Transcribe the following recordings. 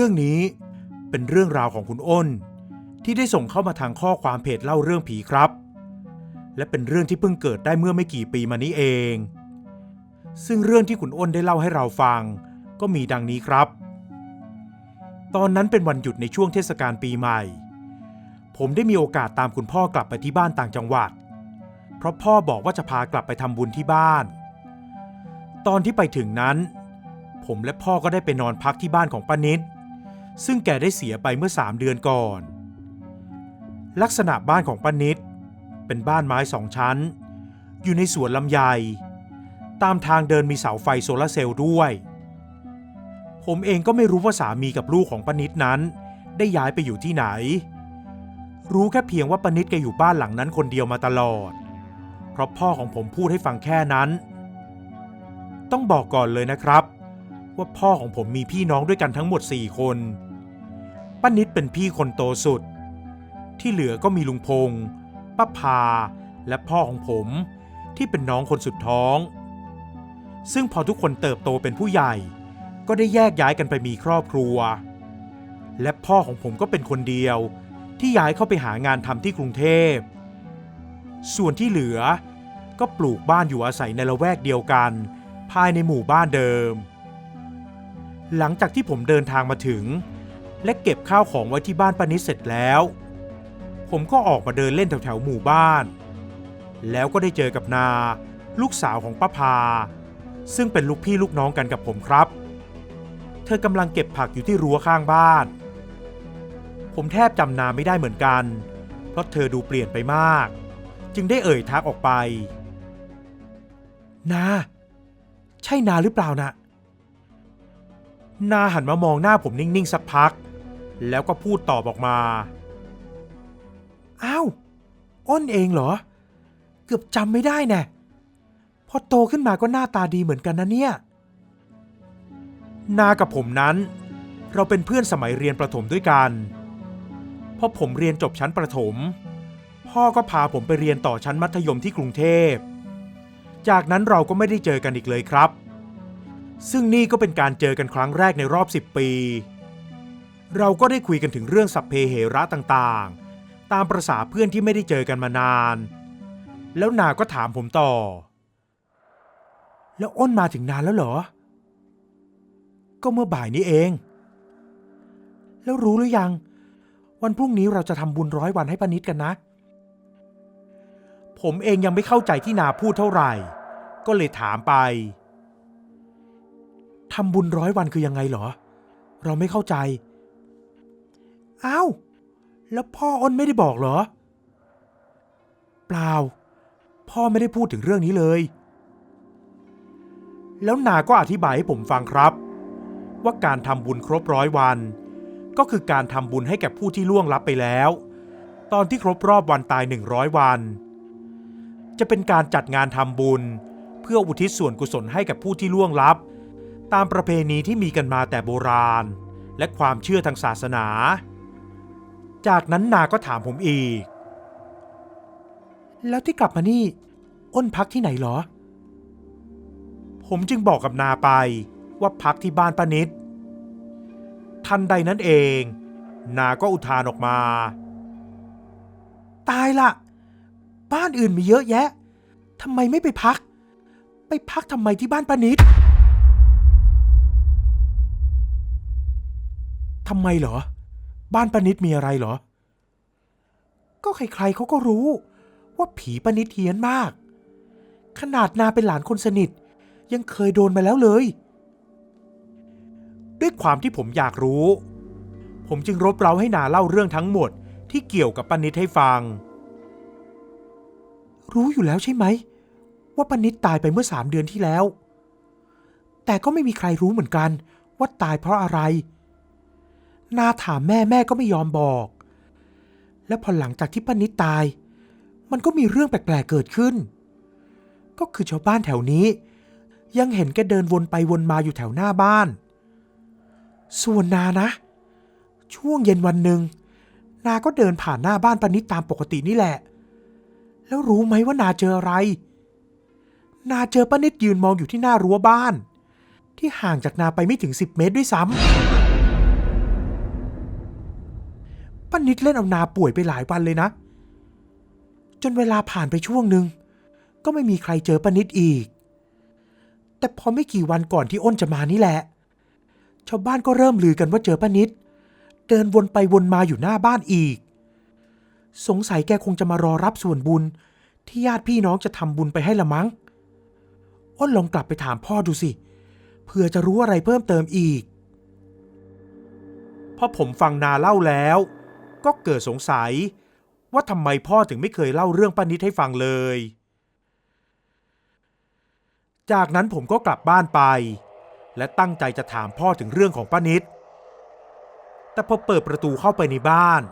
เรื่องนี้เป็นเรื่องราวของคุณอ้น ที่ได้ส่งเข้ามาทางข้อความเพจเล่าเรื่องผีครับ และเป็นเรื่องที่เพิ่งเกิดได้เมื่อไม่กี่ปีมานี้เอง ซึ่งเรื่องที่คุณอ้นได้เล่าให้เราฟัง ก็มีดังนี้ครับ ตอนนั้นเป็นวันหยุดในช่วงเทศกาลปีใหม่ ผมได้มีโอกาสตามคุณพ่อกลับไปที่บ้านต่างจังหวัด เพราะพ่อบอกว่าจะพากลับไปทำบุญที่บ้าน ตอนที่ไปถึงนั้น ผมและพ่อก็ได้ไปนอนพักที่บ้านของป้านิด ซึ่งแกได้เสียไปเมื่อสามเดือนก่อน ลักษณะบ้านของป้านิด เป็นบ้านไม้สองชั้น อยู่ในสวนลำไย ตามทางเดินมีเสาไฟโซลาร์เซลล์ด้วย ผมเองก็ไม่รู้ว่าสามีกับลูกของป้านิดนั้น ได้ย้ายไปอยู่ที่ไหน รู้แค่เพียงว่าป้านิดแกอยู่บ้านหลังนั้นคนเดียวมาตลอด เพราะพ่อของผมพูดให้ฟังแค่นั้น ต้องบอกก่อนเลยนะครับ ว่าพ่อของผมมีพี่น้องด้วยกันทั้งหมด4คนป้านิดเป็นพี่คนโตสุด ที่เหลือก็มีลุงพงษ์ป้าพาและพ่อของผมที่เป็นน้องคนสุดท้อง ซึ่งพอทุกคนเติบโตเป็นผู้ใหญ่ ก็ได้แยกย้ายกันไปมีครอบครัว และพ่อของผมก็เป็นคนเดียวที่ย้ายเข้าไปหางานทำที่กรุงเทพ ส่วนที่เหลือก็ปลูกบ้านอยู่อาศัยในละแวกเดียวกัน ภายในหมู่บ้านเดิม หลังจากที่ผมเดินทางมาถึง และเก็บข้าวของไว้ที่บ้านป้านิดเสร็จแล้ว ผมก็ออกมาเดินเล่นแถวๆหมู่บ้าน แล้วก็ได้เจอกับนา ลูกสาวของป้าพา ซึ่งเป็นลูกพี่ลูกน้องกันกับผมครับ เธอกำลังเก็บผักอยู่ที่รั้วข้างบ้าน ผมแทบจำนาไม่ได้เหมือนกัน เพราะเธอดูเปลี่ยนไปมาก จึงได้เอ่ยทักออกไป นา ใช่นาหรือเปล่านะ นาหันมามองหน้าผมนิ่งๆสักพัก แล้วก็พูดตอบออกมา อ้าว อ้นเองเหรอ เกือบจำไม่ได้แน่พอโตขึ้นมาก็หน้าตาดีเหมือนกันนะเนี่ย นากับผมนั้น เราเป็นเพื่อนสมัยเรียนประถมด้วยกันพอผมเรียนจบชั้นประถม พ่อก็พาผมไปเรียนต่อชั้นมัธยมที่กรุงเทพ จากนั้นเราก็ไม่ได้เจอกันอีกเลยครับ ซึ่งนี่ก็เป็นการเจอกันครั้งแรกในรอบ 10 ปี เราก็ได้คุยกันถึงเรื่องสัพเพเหระต่างๆ ตามประษาเพื่อนที่ไม่ได้เจอกันมานาน แล้วนาก็ถามผมต่อ แล้วอ้นมาถึงนานแล้วเหรอ ก็เมื่อบ่ายนี้เอง แล้วรู้หรือยัง วันพรุ่งนี้เราจะทำบุญร้อยวันให้ป้านิดกันนะ ผมเองยังไม่เข้าใจที่นาพูดเท่าไหร่ ก็เลยถามไป ทำบุญร้อยวันคือยังไงเหรอ เราไม่เข้าใจ อ้าว แล้วพ่ออ้นไม่ได้บอกเหรอ เปล่า พ่อไม่ได้พูดถึงเรื่องนี้เลย แล้วนาก็อธิบายให้ผมฟังครับ ว่าการทำบุญครบร้อยวัน ก็คือการทำบุญให้แก่ผู้ที่ล่วงลับไปแล้ว ตอนที่ครบรอบวันตาย100วัน จะเป็นการจัดงานทำบุญ เพื่ออุทิศส่วนกุศลให้กับผู้ที่ล่วงลับ ตามประเพณีที่มีกันมาแต่โบราณ และความเชื่อทางศาสนา จากนั้นนาก็ถามผมอีก แล้วที่กลับมานี่ อ้นพักที่ไหนเหรอ ผมจึงบอกกับนาไปว่าพักที่บ้านป้านิด ทันใดนั้นเอง นาก็อุทานออกมา ตายละ บ้านอื่นมีเยอะแยะทำไมไม่ไปพัก ไปพักทำไมที่บ้านป้านิด ทำไมเหรอ บ้านป้านิดมีอะไรเหรอ ก็ใครๆเขาก็รู้ ว่าผีป้านิดเฮี้ยนมาก ขนาดนาเป็นหลานคนสนิท ยังเคยโดนมาแล้วเลย ด้วยความที่ผมอยากรู้ ผมจึงรบเร้าให้นาเล่าเรื่องทั้งหมดที่เกี่ยวกับป้านิดให้ฟัง รู้อยู่แล้วใช่ไหม ว่าป้านิดตายไปเมื่อสามเดือนที่แล้ว แต่ก็ไม่มีใครรู้เหมือนกันว่าตายเพราะอะไร นาถามแม่แม่ก็ไม่ยอมบอก และพอหลังจากที่ป้านิดตาย มันก็มีเรื่องแปลกๆเกิดขึ้น ก็คือชาวบ้านแถวนี้ ยังเห็นแกเดินวนไปวนมาอยู่แถวหน้าบ้าน ส่วนนานะ ช่วงเย็นวันหนึ่ง นาก็เดินผ่านหน้าบ้านป้านิดตามปกตินี่แหละ แล้วรู้ไหมว่านาเจออะไร นาเจอป้านิดยืนมองอยู่ที่หน้ารั้วบ้าน ที่ห่างจากนาไปไม่ถึงสิบเมตรด้วยซ้ำ ป้านิดเล่นเอานาป่วยไปหลายวันเลยนะ จนเวลาผ่านไปช่วงหนึ่งก็ไม่มีใครเจอป้านิดอีก แต่พอไม่กี่วันก่อนที่อ้นจะมานี่แหละ ชาวบ้านก็เริ่มลือกันว่าเจอป้านิด เดินวนไปวนมาอยู่หน้าบ้านอีก สงสัยแกคงจะมารอรับส่วนบุญ ที่ญาติพี่น้องจะทำบุญไปให้ละมั้ง อ้นลองกลับไปถามพ่อดูสิเผื่อจะรู้อะไรเพิ่มเติมอีกพอผมฟังนาเล่าแล้ว ก็เกิดสงสัย ว่าทำไมพ่อถึงไม่เคยเล่าเรื่องป้านิดให้ฟังเลย จากนั้นผมก็กลับบ้านไป และตั้งใจจะถามพ่อถึงเรื่องของป้านิด แต่พอเปิดประตูเข้าไปในบ้าน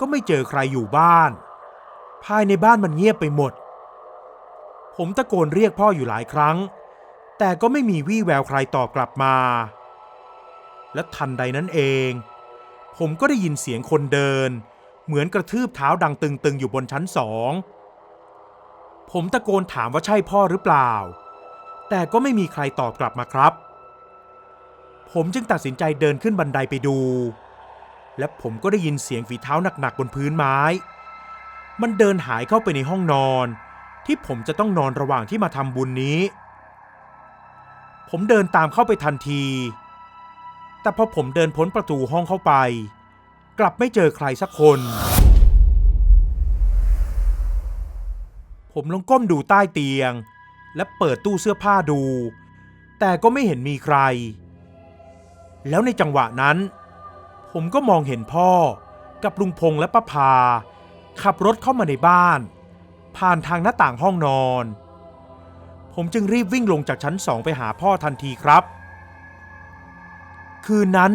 ก็ไม่เจอใครอยู่บ้าน ภายในบ้านมันเงียบไปหมด ผมตะโกนเรียกพ่ออยู่หลายครั้ง แต่ก็ไม่มีวี่แววใครตอบกลับมา และทันใดนั้นเอง ผมก็ได้ยินเสียงคนเดิน เหมือนกระทืบเท้าดังตึงๆอยู่บนชั้นสอง ผมตะโกนถามว่าใช่พ่อหรือเปล่า แต่ก็ไม่มีใครตอบกลับมาครับ ผมจึงตัดสินใจเดินขึ้นบันไดไปดู และผมก็ได้ยินเสียงฝีเท้าหนักๆบนพื้นไม้ มันเดินหายเข้าไปในห้องนอน ที่ผมจะต้องนอนระหว่างที่มาทำบุญนี้ ผมเดินตามเข้าไปทันที แต่พอผมเดินพ้นประตูห้องเข้าไป กลับไม่เจอใครสักคน ผมลงก้มดูใต้เตียง และเปิดตู้เสื้อผ้าดู แต่ก็ไม่เห็นมีใคร แล้วในจังหวะนั้น ผมก็มองเห็นพ่อกับลุงพงษ์และป้าพา ขับรถเข้ามาในบ้าน ผ่านทางหน้าต่างห้องนอน ผมจึงรีบวิ่งลงจากชั้นสองไปหาพ่อทันทีครับ คืนนั้น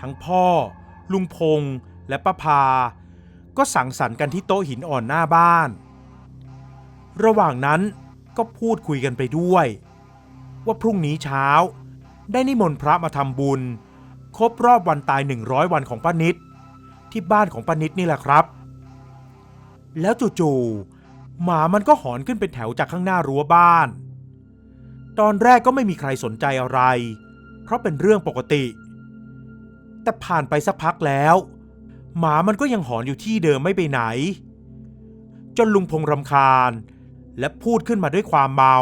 ทั้งพ่อ ลุงพงษ์และป้าพา ก็สังสรรค์กันที่โต๊ะหินอ่อนหน้าบ้าน ระหว่างนั้นก็พูดคุยกันไปด้วย ว่าพรุ่งนี้เช้า ได้นิมนต์พระมาทำบุญ ครบรอบวันตาย 100 วันของป้านิดที่บ้านของป้านิดนี่แหละครับ แล้วจู่ๆหมามันก็หอนขึ้นเป็นแถวจากข้างหน้ารั้วบ้าน ตอนแรกก็ไม่มีใครสนใจอะไร เพราะเป็นเรื่องปกติ แต่ผ่านไปสักพักแล้ว หมามันก็ยังหอนอยู่ที่เดิมไม่ไปไหน จนลุงพงรำคาญ และพูดขึ้นมาด้วยความเมา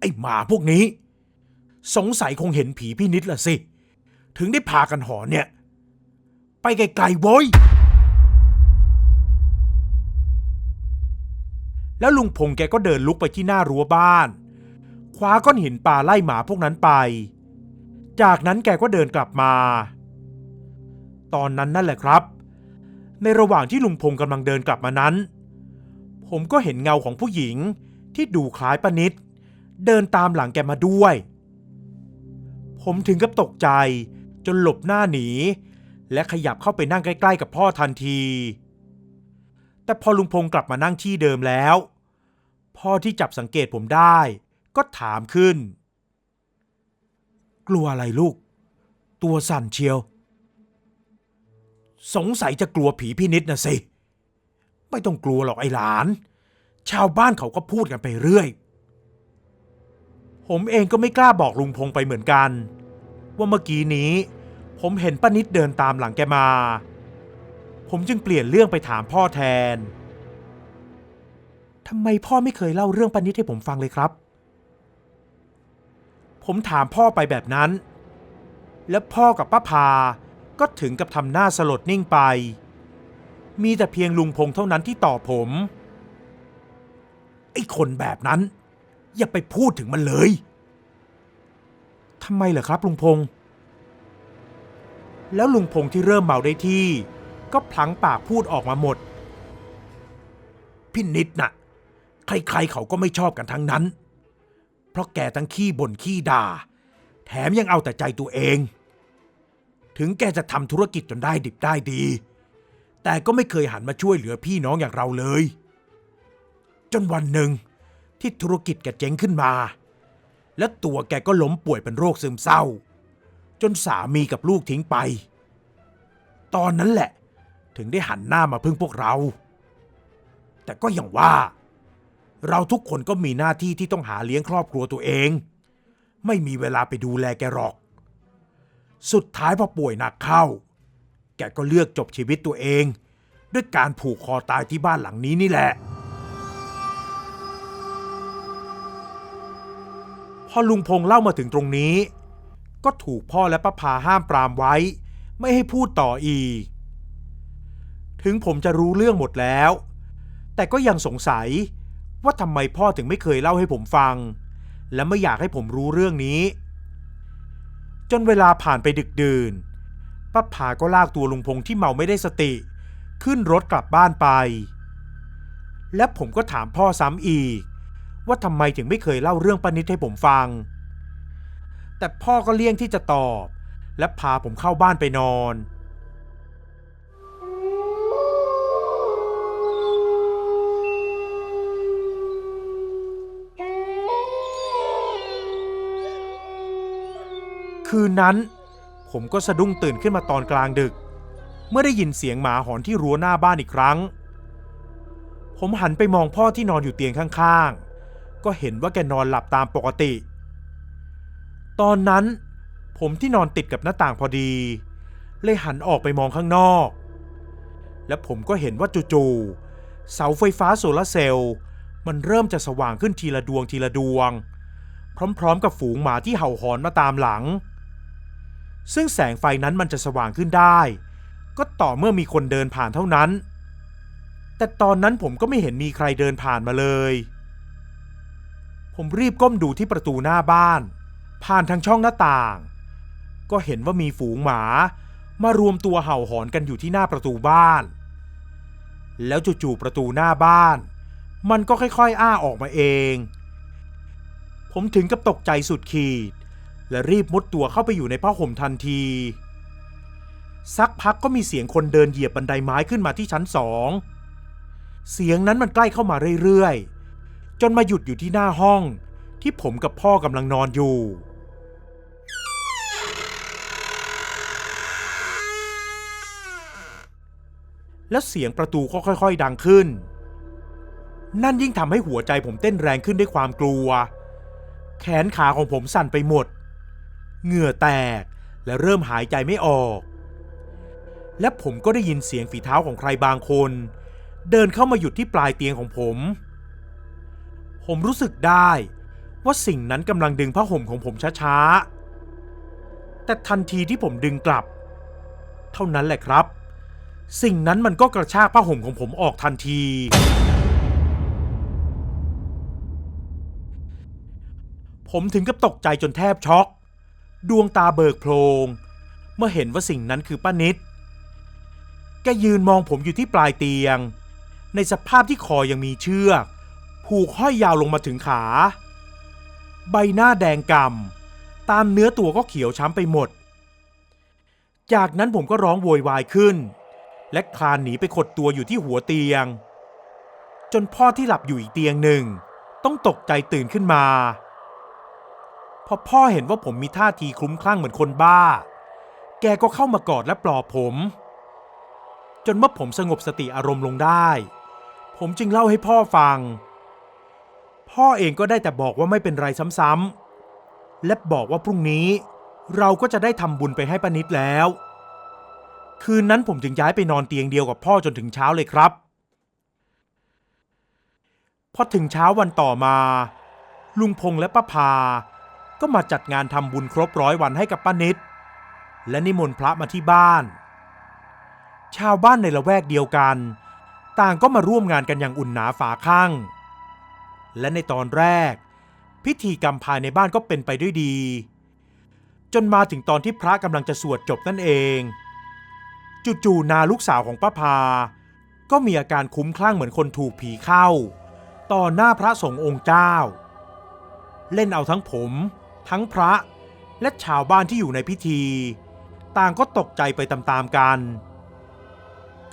ไอ้หมาพวกนี้ สงสัยคงเห็นผีพี่นิดละสิ ถึงได้พากันหอนเนี่ย ไปไกลๆโว้ยแล้วลุงพงแกก็เดินลุกไปที่หน้ารั้วบ้าน คว้าก้อนหินปลาไล่หมาพวกนั้นไป จากนั้นแกก็เดินกลับมา ตอนนั้นนั่นแหละครับ ในระหว่างที่ลุงพงกำลังเดินกลับมานั้น ผมก็เห็นเงาของผู้หญิงที่ดูคล้ายป้านิดเดินตามหลังแกมาด้วย ผมถึงกับตกใจจนหลบหน้าหนี และขยับเข้าไปนั่งใกล้ๆ กับพ่อทันที แต่พอลุงพงกลับมานั่งที่เดิมแล้ว พ่อที่จับสังเกตผมได้ ก็ถามขึ้น กลัวอะไรลูก ตัวสั่นเชียว สงสัยจะกลัวผีพี่นิดนะสิ ไม่ต้องกลัวหรอกไอ้หลาน ชาวบ้านเขาก็พูดกันไปเรื่อย ผมเองก็ไม่กล้าบอกลุงพงไปเหมือนกัน ว่าเมื่อกี้นี้ ผมเห็นป้านิดเดินตามหลังแกมา ผมจึงเปลี่ยนเรื่องไปถามพ่อแทนทำไมพ่อไม่เคยเล่าเรื่องป้านิดให้ผมฟังเลยครับ ผมถามพ่อไปแบบนั้น แล้วพ่อกับป้าพาก็ถึงกับทำหน้าสลดนิ่งไป มีแต่เพียงลุงพงเท่านั้นที่ตอบผม ไอ้คนแบบนั้น อย่าไปพูดถึงมันเลยทำไมเหรอครับลุงพงษ์แล้วลุงพงษ์ที่เริ่มเมาได้ที่ ก็พลั้งปากพูดออกมาหมด พี่นิดน่ะ ใครๆเขาก็ไม่ชอบกันทั้งนั้น เพราะแกทั้งขี้บ่นขี้ด่า แถมยังเอาแต่ใจตัวเอง ถึงแกจะทำธุรกิจจนได้ดิบได้ดี แต่ก็ไม่เคยหันมาช่วยเหลือพี่น้องอย่างเราเลย จนวันหนึ่งที่ธุรกิจแกเจ๊งขึ้นมา และตัวแกก็ล้มป่วยเป็นโรคซึมเศร้า จนสามีกับลูกทิ้งไป ตอนนั้นแหละ ถึงได้หันหน้ามาพึ่งพวกเรา แต่ก็อย่างว่า เราทุกคนก็มีหน้าที่ที่ต้องหาเลี้ยงครอบครัวตัวเอง ไม่มีเวลาไปดูแลแกหรอก สุดท้ายพอป่วยหนักเข้า แกก็เลือกจบชีวิตตัวเอง ด้วยการผูกคอตายที่บ้านหลังนี้นี่แหละ พอลุงพงษ์เล่ามาถึงตรงนี้ ก็ถูกพ่อและป้าพาห้ามปรามไว้ ไม่ให้พูดต่ออีก ถึงผมจะรู้เรื่องหมดแล้ว แต่ก็ยังสงสัย ว่าทำไมพ่อถึงไม่เคยเล่าให้ผมฟัง และไม่อยากให้ผมรู้เรื่องนี้ จนเวลาผ่านไปดึกดื่นป้าผาก็ลากตัวลุงพงษ์ที่เมาไม่ได้สติ ขึ้นรถกลับบ้านไป และผมก็ถามพ่อซ้ำอีก ว่าทำไมถึงไม่เคยเล่าเรื่องปนิดให้ผมฟัง แต่พ่อก็เลี่ยงที่จะตอบ และพาผมเข้าบ้านไปนอน คืนนั้น ผมก็สะดุ้งตื่นขึ้นมาตอนกลางดึก เมื่อได้ยินเสียงหมาหอนที่รั้วหน้าบ้านอีกครั้ง ผมหันไปมองพ่อที่นอนอยู่เตียงข้างๆ ก็เห็นว่าแกนอนหลับตามปกติ ตอนนั้น ผมที่นอนติดกับหน้าต่างพอดี เลยหันออกไปมองข้างนอก และผมก็เห็นว่าจู่ๆเสาไฟฟ้าโซลาร์เซลล์มันเริ่มจะสว่างขึ้นทีละดวงทีละดวง พร้อมๆ กับฝูงหมาที่เห่าหอนมาตามหลัง ซึ่งแสงไฟนั้นมันจะสว่างขึ้นได้ ก็ต่อเมื่อมีคนเดินผ่านเท่านั้น แต่ตอนนั้นผมก็ไม่เห็นมีใครเดินผ่านมาเลย ผมรีบก้มดูที่ประตูหน้าบ้าน ผ่านทางช่องหน้าต่าง ก็เห็นว่ามีฝูงหมามารวมตัวเห่าหอนกันอยู่ที่หน้าประตูบ้าน แล้วจู่ๆประตูหน้าบ้าน มันก็ค่อยๆ อ้าออกมาเอง ผมถึงกับตกใจสุดขีด และรีบมุดตัวเข้าไปอยู่ในผ้าห่มทันที สักพักก็มีเสียงคนเดินเหยียบบันไดไม้ขึ้นมาที่ชั้นสอง เสียงนั้นมันใกล้เข้ามาเรื่อยๆ จนมาหยุดอยู่ที่หน้าห้องที่ผมกับพ่อกำลังนอนอยู่ แล้วเสียงประตูก็ค่อย ๆ ดังขึ้น นั่นยิ่งทำให้หัวใจผมเต้นแรงขึ้นด้วยความกลัว แขนขาของผมสั่นไปหมด เหงื่อแตกและเริ่มหายใจไม่ออก และผมก็ได้ยินเสียงฝีเท้าของใครบางคน เดินเข้ามาหยุดที่ปลายเตียงของผม ผมรู้สึกได้ว่าสิ่งนั้นกำลังดึงผ้าห่มของผมช้าๆ แต่ทันทีที่ผมดึงกลับ เท่านั้นแหละครับ สิ่งนั้นมันก็กระชากผ้าห่มของผมออกทันที ผมถึงกับตกใจจนแทบช็อก ดวงตาเบิกโพลงเมื่อเห็นว่าสิ่งนั้นคือป้านิด แกยืนมองผมอยู่ที่ปลายเตียง ในสภาพที่คอยังมีเชือก ผูกห้อยยาวลงมาถึงขา ใบหน้าแดงกำ่ำตามเนื้อตัวก็เขียวช้ำไปหมด จากนั้นผมก็ร้องโวยวายขึ้น และคลานหนีไปขดตัวอยู่ที่หัวเตียง จนพ่อที่หลับอยู่อีกเตียงหนึ่ง ต้องตกใจตื่นขึ้นมา พอพ่อเห็นว่าผมมีท่าทีคลุ้มคลั่งเหมือนคนบ้า แกก็เข้ามากอดและปลอบผม จนเมื่อผมสงบสติอารมณ์ลงได้ ผมจึงเล่าให้พ่อฟัง พ่อเองก็ได้แต่บอกว่าไม่เป็นไรซ้ำๆ และบอกว่าพรุ่งนี้ เราก็จะได้ทำบุญไปให้ป้านิดแล้ว คืนนั้นผมจึงย้ายไปนอนเตียงเดียวกับพ่อจนถึงเช้าเลยครับ พอถึงเช้าวันต่อมา ลุงพงษ์และป้าพา ก็มาจัดงานทำบุญครบร้อยวันให้กับป้านิด และนิมนต์พระมาที่บ้าน ชาวบ้านในละแวกเดียวกัน ต่างก็มาร่วมงานกันอย่างอุ่นหนาฝาข้างและในตอนแรก พิธีกรรมภายในบ้านก็เป็นไปด้วยดี จนมาถึงตอนที่พระกำลังจะสวดจบนั่นเอง จู่ๆนาลูกสาวของป้าพา ก็มีอาการคุ้มคลั่งเหมือนคนถูกผีเข้า ต่อหน้าพระสงฆ์องค์เจ้า เล่นเอาทั้งผม ทั้งพระและชาวบ้านที่อยู่ในพิธี ต่างก็ตกใจไปตามๆกัน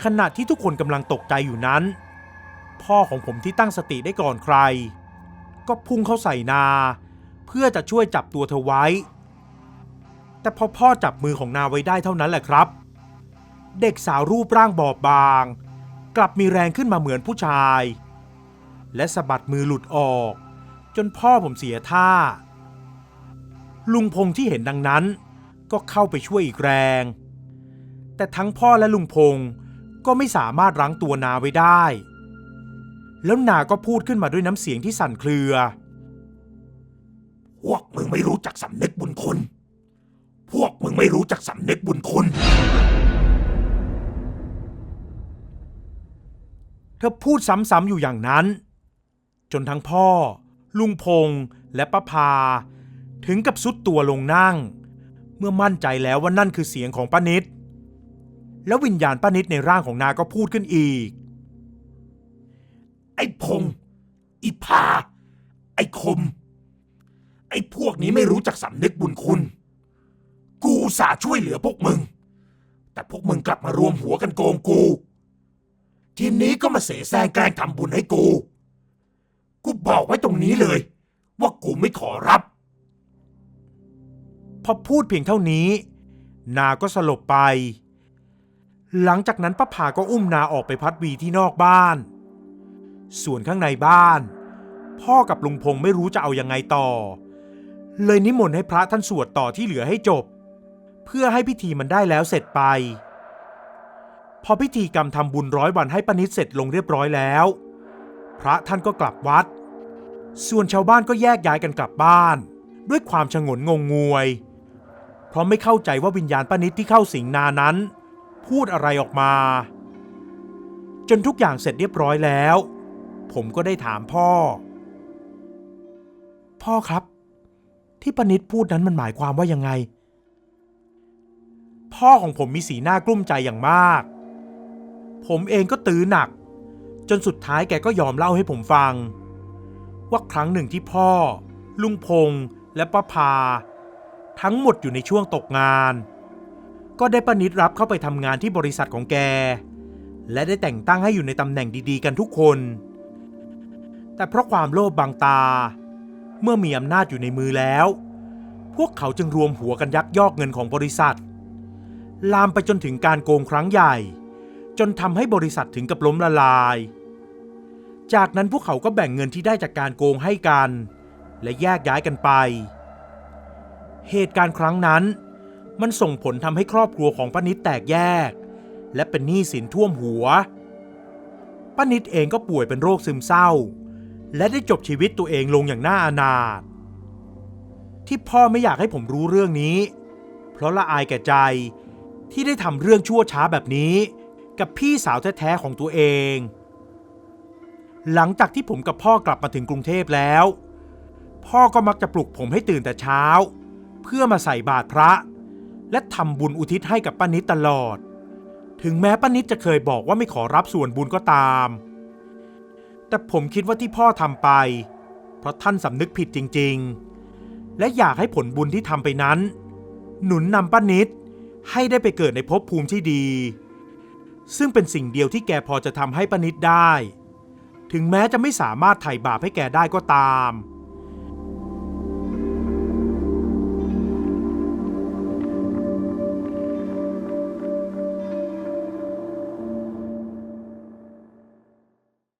ขณะที่ทุกคนกำลังตกใจอยู่นั้น พ่อของผมที่ตั้งสติได้ก่อนใคร ก็พุ่งเข้าใส่นา เพื่อจะช่วยจับตัวเธอไว้ แต่พอพ่อจับมือของนาไว้ได้เท่านั้นแหละครับ เด็กสาวรูปร่างบอบบาง กลับมีแรงขึ้นมาเหมือนผู้ชาย และสะบัดมือหลุดออก จนพ่อผมเสียท่า ลุงพงษ์ที่เห็นดังนั้น ก็เข้าไปช่วยอีกแรง แต่ทั้งพ่อและลุงพงศ์ก็ไม่สามารถรั้งตัวนาไว้ได้ แล้วนาก็พูดขึ้นมาด้วยน้ำเสียงที่สั่นเครือ พวกมึงไม่รู้จักสำนึกบุญคุณ พวกมึงไม่รู้จักสำนึกบุญคุณ เธอพูดซ้ำๆอยู่อย่างนั้น จนทั้งพ่อ ลุงพงษ์และป้าพา ถึงกับสุดตัวลงนั่ง เมื่อมั่นใจแล้วว่านั่นคือเสียงของป้านิด แล้ววิญญาณป้านิดในร่างของนาก็พูดขึ้นอีก ไอ้พงษ์อีพา ไอ้คม ไอ้พวกนี้ไม่รู้จักสำนึกบุญคุณ กูสาช่วยเหลือพวกมึง แต่พวกมึงกลับมารวมหัวกันโกงกู ทีนี้ก็มาเสแสร้งแกล้งทำบุญให้กู กูบอกไว้ตรงนี้เลย ว่ากูไม่ขอรับ พอพูดเพียงเท่านี้ นาก็สลบไป หลังจากนั้นป้าพาก็อุ้มนาออกไปพัดวีที่นอกบ้าน ส่วนข้างในบ้าน พ่อกับลุงพงษ์ไม่รู้จะเอายังไงต่อ เลยนิมนต์ให้พระท่านสวดต่อที่เหลือให้จบ เพื่อให้พิธีมันได้แล้วเสร็จไป พอพิธีกรรมทำบุญร้อยวันให้ปนิดเสร็จลงเรียบร้อยแล้ว พระท่านก็กลับวัด ส่วนชาวบ้านก็แยกย้ายกันกลับบ้านด้วยความชงนงงงวย ราะไม่เข้าใจว่าวิญญาณป้านิดที่เข้าสิงนานั้น พูดอะไรออกมา จนทุกอย่างเสร็จเรียบร้อยแล้ว ผมก็ได้ถามพ่อ พ่อครับ ที่ป้านิดพูดนั้นมันหมายความว่ายังไง พ่อของผมมีสีหน้ากลุ้มใจอย่างมาก ผมเองก็ตื้อหนัก จนสุดท้ายแกก็ยอมเล่าให้ผมฟัง ว่าครั้งหนึ่งที่พ่อ ลุงพงษ์และป้าพา ทั้งหมดอยู่ในช่วงตกงาน ก็ได้ป้านิดรับเข้าไปทำงานที่บริษัทของแก และได้แต่งตั้งให้อยู่ในตำแหน่งดีๆ กันทุกคน แต่เพราะความโลภบางตา เมื่อมีอำนาจอยู่ในมือแล้ว พวกเขาจึงรวมหัวกันยักยอกเงินของบริษัท ลามไปจนถึงการโกงครั้งใหญ่ จนทำให้บริษัทถึงกับล้มละลาย จากนั้นพวกเขาก็แบ่งเงินที่ได้จากการโกงให้กัน และแยกย้ายกันไป เหตุการณ์ครั้งนั้น มันส่งผลทำให้ครอบครัวของป้านิดแตกแยก และเป็นหนี้สินท่วมหัวป้านิดเองก็ป่วยเป็นโรคซึมเศร้า และได้จบชีวิตตัวเองลงอย่างน่าอนาถที่พ่อไม่อยากให้ผมรู้เรื่องนี้ เพราะละอายแก่ใจที่ได้ทำเรื่องชั่วช้าแบบนี้ กับพี่สาวแท้ๆของตัวเอง หลังจากที่ผมกับพ่อกลับมาถึงกรุงเทพแล้ว พ่อก็มักจะปลุกผมให้ตื่นแต่เช้า เพื่อมาใส่บาตรพระ และทำบุญอุทิศให้กับป้านิดตลอด ถึงแม้ป้านิดจะเคยบอกว่าไม่ขอรับส่วนบุญก็ตาม แต่ผมคิดว่าที่พ่อทำไป เพราะท่านสำนึกผิดจริง ๆ และอยากให้ผลบุญที่ทำไปนั้น หนุนนำป้านิดให้ได้ไปเกิดในภพภูมิที่ดี ซึ่งเป็นสิ่งเดียวที่แกพอจะทำให้ป้านิดได้ ถึงแม้จะไม่สามารถไถ่บาปให้แกได้ก็ตาม